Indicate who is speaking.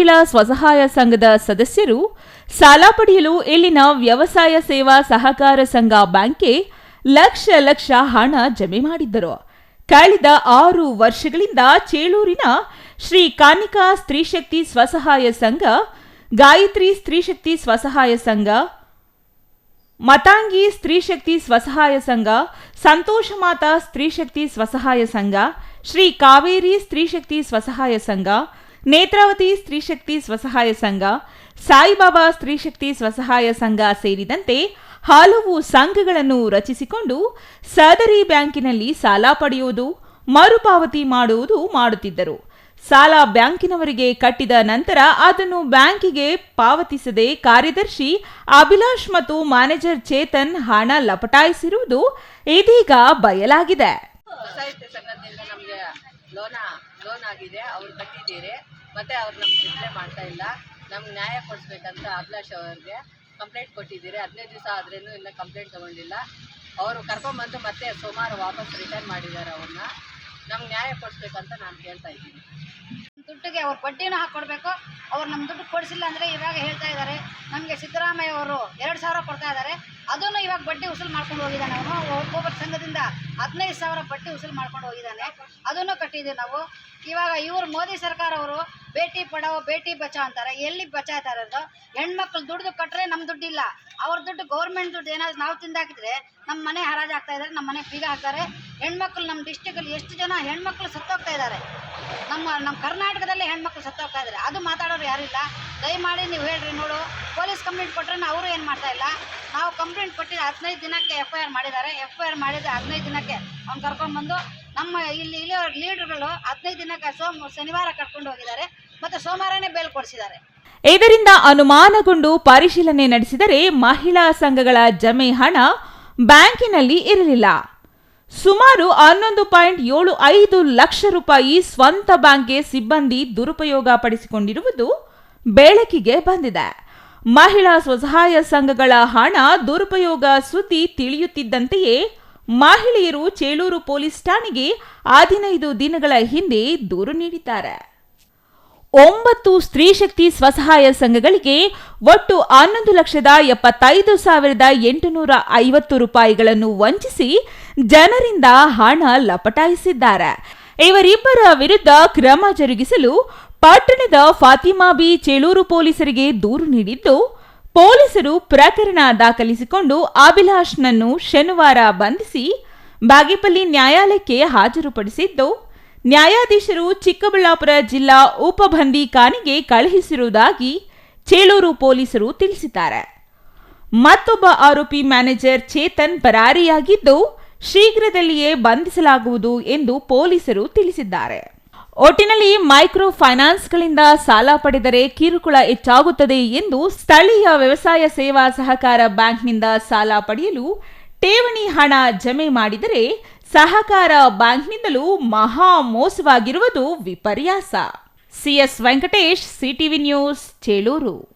Speaker 1: ಮಹಿಳಾ ಸ್ವಸಹಾಯ ಸಂಘದ ಸದಸ್ಯರು ಸಾಲ ಪಡೆಯಲು ಇಲ್ಲಿನ ವ್ಯವಸಾಯ ಸೇವಾ ಸಹಕಾರ ಸಂಘ ಬ್ಯಾಂಕ್ಗೆ ಲಕ್ಷ ಲಕ್ಷ ಹಣ ಜಮೆ ಮಾಡಿದ್ದರು. ಕಳೆದ ಆರು ವರ್ಷಗಳಿಂದ ಚೇಳೂರಿನ ಶ್ರೀ ಕಾನಿಕಾ ಸ್ತ್ರೀಶಕ್ತಿ ಸ್ವಸಹಾಯ ಸಂಘ, ಗಾಯತ್ರಿ ಸ್ತ್ರೀಶಕ್ತಿ ಸ್ವಸಹಾಯ ಸಂಘ, ಮತಾಂಗಿ ಸ್ತ್ರೀಶಕ್ತಿ ಸ್ವಸಹಾಯ ಸಂಘ, ಸಂತೋಷ ಮಾತಾ ಸ್ತ್ರೀಶಕ್ತಿ ಸ್ವಸಹಾಯ ಸಂಘ, ಶ್ರೀ ಕಾವೇರಿ ಸ್ತ್ರೀಶಕ್ತಿ ಸ್ವಸಹಾಯ ಸಂಘ ನೇತ್ರಾವತಿ ಸ್ತ್ರೀಶಕ್ತಿ ಸ್ವಸಹಾಯ ಸಂಘ, ಸಾಯಿಬಾಬಾ ಸ್ತ್ರೀಶಕ್ತಿ ಸ್ವಸಹಾಯ ಸಂಘ ಸೇರಿದಂತೆ ಹಲವು ಸಂಘಗಳನ್ನು ರಚಿಸಿಕೊಂಡು ಸದರಿ ಬ್ಯಾಂಕಿನಲ್ಲಿ ಸಾಲ ಪಡೆಯುವುದು, ಮರುಪಾವತಿ ಮಾಡುವುದು ಮಾಡುತ್ತಿದ್ದರು. ಸಾಲ ಬ್ಯಾಂಕಿನವರಿಗೆ ಕಟ್ಟಿದ ನಂತರ ಅದನ್ನು ಬ್ಯಾಂಕಿಗೆ ಪಾವತಿಸದೆ ಕಾರ್ಯದರ್ಶಿ ಅಭಿಲಾಷ್ ಮತ್ತು ಮ್ಯಾನೇಜರ್ ಚೇತನ್ ಹಣ ಲಪಟಾಯಿಸಿರುವುದು ಇದೀಗ ಬಯಲಾಗಿದೆ.
Speaker 2: ಲೋನ ಆಗಿದೆ, ಅವ್ರು ಕಟ್ಟಿದ್ದೀರಿ, ಮತ್ತೆ ಅವ್ರು ನಮ್ಗೆ ರಿಪ್ಲೈ ಮಾಡ್ತಾ ಇಲ್ಲ. ನಮ್ಗೆ ನ್ಯಾಯ ಕೊಡಿಸ್ಬೇಕಂತ ಅಭಿಲಾಷ್ ಅವ್ರಿಗೆ ಕಂಪ್ಲೇಂಟ್ ಕೊಟ್ಟಿದ್ದೀರಿ. ಹದಿನೈದು ದಿವಸ ಆದ್ರೇನು ಇನ್ನೂ ಕಂಪ್ಲೇಂಟ್ ತಗೊಂಡಿಲ್ಲ. ಅವರು ಕರ್ಕೊಂಬಂದು ಮತ್ತೆ ಸೋಮವಾರ ವಾಪಸ್ ರಿಟರ್ನ್ ಮಾಡಿದ್ದಾರೆ ಅವ್ರನ್ನ. ನಮ್ಗೆ ನ್ಯಾಯ ಕೊಡಿಸ್ಬೇಕಂತ ನಾನು ಕೇಳ್ತಾ ಇದ್ದೀನಿ.
Speaker 3: ದುಡ್ಡಿಗೆ ಅವ್ರು ಬಡ್ಡಿನೂ ಹಾಕ್ಕೊಡ್ಬೇಕು ಅವ್ರು ನಮ್ಮ ದುಡ್ಡು ಕೊಡಿಸಿಲ್ಲ ಅಂದರೆ ಇವಾಗ ಹೇಳ್ತಾ ಇದ್ದಾರೆ. ನಮಗೆ ಸಿದ್ದರಾಮಯ್ಯ ಅವರು ಎರಡು ಸಾವಿರ ಕೊಡ್ತಾ ಇದ್ದಾರೆ. ಅದನ್ನು ಇವಾಗ ಬಡ್ಡಿ ಉಸುಲು ಮಾಡ್ಕೊಂಡು ಹೋಗಿದ್ದಾನೆ ಅವನು. ಒಬ್ಬೊಬ್ಬರ ಸಂಘದಿಂದ ಹದಿನೈದು ಸಾವಿರ ಬಡ್ಡಿ ಉಸುಲು ಮಾಡ್ಕೊಂಡು ಹೋಗಿದ್ದಾನೆ. ಅದನ್ನು ಕಟ್ಟಿದ್ದೀವಿ ನಾವು. ಇವಾಗ ಇವರು ಮೋದಿ ಸರ್ಕಾರ ಅವರು ಬೇಟಿ ಪಡಾವೋ, ಬೇಟಿ ಬಚಾವ್ ಅಂತಾರೆ. ಎಲ್ಲಿ ಬಚಾಯ್ತಾ ಇರೋದು ಹೆಣ್ಮಕ್ಳು ದುಡ್ದು ಕಟ್ಟರೆ ನಮ್ಮ ದುಡ್ಡಿಲ್ಲ. ಅವ್ರ ದುಡ್ಡು ಗೌರ್ಮೆಂಟ್ ದುಡ್ಡು ಏನಾದ್ರು ನಾವು ತಿಂದಾಕಿದ್ರೆ ನಮ್ಮ ಮನೆ ಹರಾಜು ಆಗ್ತಾ ಇದ್ದಾರೆ ನಮ್ಮ ಮನೆ ಬೀಗ ಹಾಕ್ತಾರೆ ಹೆಣ್ಮಕ್ಳು ನಮ್ಮ ಡಿಸ್ಟಿಕಲ್ಲಿ ಎಷ್ಟು ಜನ ಹೆಣ್ಮಕ್ಳು ಸತ್ತೋಗ್ತಾ ಇದ್ದಾರೆ ನಮ್ಮ ನಮ್ಮ ಕರ್ನಾಟಕದಲ್ಲೇ ಹೆಣ್ಮಕ್ಳು ಸತ್ತೋಗ್ತಾ ಇದ್ದಾರೆ ಅದು ಮಾತಾಡೋರು ಯಾರಿಲ್ಲ ದಯಮಾಡಿ ನೀವು ಹೇಳ್ರಿ ನೋಡು. ಪೊಲೀಸ್ ಕಂಪ್ಲೇಂಟ್ ಕೊಟ್ಟರೆ ಅವರು ಏನು ಮಾಡ್ತಾ ಇಲ್ಲ? ನಾವು ಕಂಪ್ಲೇಂಟ್ ಕೊಟ್ಟಿದ್ದು ಹದಿನೈದು ದಿನಕ್ಕೆ ಎಫ್ ಐ ಆರ್ ಮಾಡಿದ್ದಾರೆ. ಎಫ್ ಐ ಆರ್ ಮಾಡಿದ ಹದಿನೈದು ದಿನಕ್ಕೆ ಅವ್ನು ಕರ್ಕೊಂಡ್ಬಂದು ನಮ್ಮ ಇಲ್ಲಿ ಇಲ್ಲಿ ಲೀಡ್ರುಗಳು ಹದಿನೈದು ದಿನಕ್ಕೆ ಸೋಮ, ಶನಿವಾರ ಕರ್ಕೊಂಡು ಹೋಗಿದ್ದಾರೆ. ಮತ್ತು ಸೋಮವಾರನೇ ಬೇಲ್ ಕೊಡಿಸಿದ್ದಾರೆ.
Speaker 1: ಇದರಿಂದ ಅನುಮಾನಗೊಂಡು ಪರಿಶೀಲನೆ ನಡೆಸಿದರೆ ಮಹಿಳಾ ಸಂಘಗಳ ಜಮೆ ಹಣ ಬ್ಯಾಂಕಿನಲ್ಲಿ ಇರಲಿಲ್ಲ. ಸುಮಾರು ಹನ್ನೊಂದು ಪಾಯಿಂಟ್ ಏಳು ಐದು ಲಕ್ಷ ರೂಪಾಯಿ ಸ್ವಂತ ಬ್ಯಾಂಕ್ಗೆ ಸಿಬ್ಬಂದಿ ದುರುಪಯೋಗ ಪಡಿಸಿಕೊಂಡಿರುವುದು ಬೆಳಕಿಗೆ ಬಂದಿದೆ. ಮಹಿಳಾ ಸ್ವಸಹಾಯ ಸಂಘಗಳ ಹಣ ದುರುಪಯೋಗ ಸುದ್ದಿ ತಿಳಿಯುತ್ತಿದ್ದಂತೆಯೇ ಮಹಿಳೆಯರು ಚೇಳೂರು ಪೊಲೀಸ್ ಠಾಣೆಗೆ ಹದಿನೈದು ದಿನಗಳ ಹಿಂದೆ ದೂರು ನೀಡಿದ್ದಾರೆ. ಒಂಬತ್ತು ಸ್ತ್ರೀಶಕ್ತಿ ಸ್ವಸಹಾಯ ಸಂಘಗಳಿಗೆ ಒಟ್ಟು ಹನ್ನೊಂದು ಲಕ್ಷದ ಎಪ್ಪತ್ತೈದು ಸಾವಿರದ ಎಂಟುನೂರ ಐವತ್ತು ರೂಪಾಯಿಗಳನ್ನು ವಂಚಿಸಿ ಜನರಿಂದ ಹಣ ಲಪಟಾಯಿಸಿದ್ದಾರೆ. ಇವರಿಬ್ಬರ ವಿರುದ್ಧ ಕ್ರಮ ಜರುಗಿಸಲು ಪಟ್ಟಣದ ಫಾತಿಮಾ ಬಿ ಚೇಳೂರು ಪೊಲೀಸರಿಗೆ ದೂರು ನೀಡಿದ್ದು, ಪೊಲೀಸರು ಪ್ರಕರಣ ದಾಖಲಿಸಿಕೊಂಡು ಅಭಿಲಾಷ್ನನ್ನು ಶನಿವಾರ ಬಂಧಿಸಿ, ಬಾಗೇಪಲ್ಲಿ ನ್ಯಾಯಾಲಯಕ್ಕೆ ಹಾಜರುಪಡಿಸಿದ್ದು ನ್ಯಾಯಾಧೀಶರು ಚಿಕ್ಕಬಳ್ಳಾಪುರ ಜಿಲ್ಲಾ ಉಪಬಂದಿ ಕಾನಿಗೆ ಕಳುಹಿಸಿರುವುದಾಗಿ ಚೇಳೂರು ಪೊಲೀಸರು ತಿಳಿಸಿದ್ದಾರೆ. ಮತ್ತೊಬ್ಬ ಆರೋಪಿ ಮ್ಯಾನೇಜರ್ ಚೇತನ್ ಪರಾರಿಯಾಗಿದ್ದು, ಶೀಘ್ರದಲ್ಲಿಯೇ ಬಂಧಿಸಲಾಗುವುದು ಎಂದು ಪೊಲೀಸರು ತಿಳಿಸಿದ್ದಾರೆ. ಒಟ್ಟಿನಲ್ಲಿ ಮೈಕ್ರೋ ಫೈನಾನ್ಸ್ಗಳಿಂದ ಸಾಲ ಪಡೆದರೆ ಕಿರುಕುಳ ಹೆಚ್ಚಾಗುತ್ತದೆ ಎಂದು ಸ್ಥಳೀಯ ವ್ಯವಸಾಯ ಸೇವಾ ಸಹಕಾರ ಬ್ಯಾಂಕ್ನಿಂದ ಸಾಲ ಪಡೆಯಲು ಠೇವಣಿ ಹಣ ಜಮೆ ಮಾಡಿದರೆ ಸಹಕಾರ ಬ್ಯಾಂಕ್ನಿಂದಲೂ ಮಹಾ ಮೋಸವಾಗಿರುವುದು ವಿಪರ್ಯಾಸ. CS Venkatesh CTV news Chelur.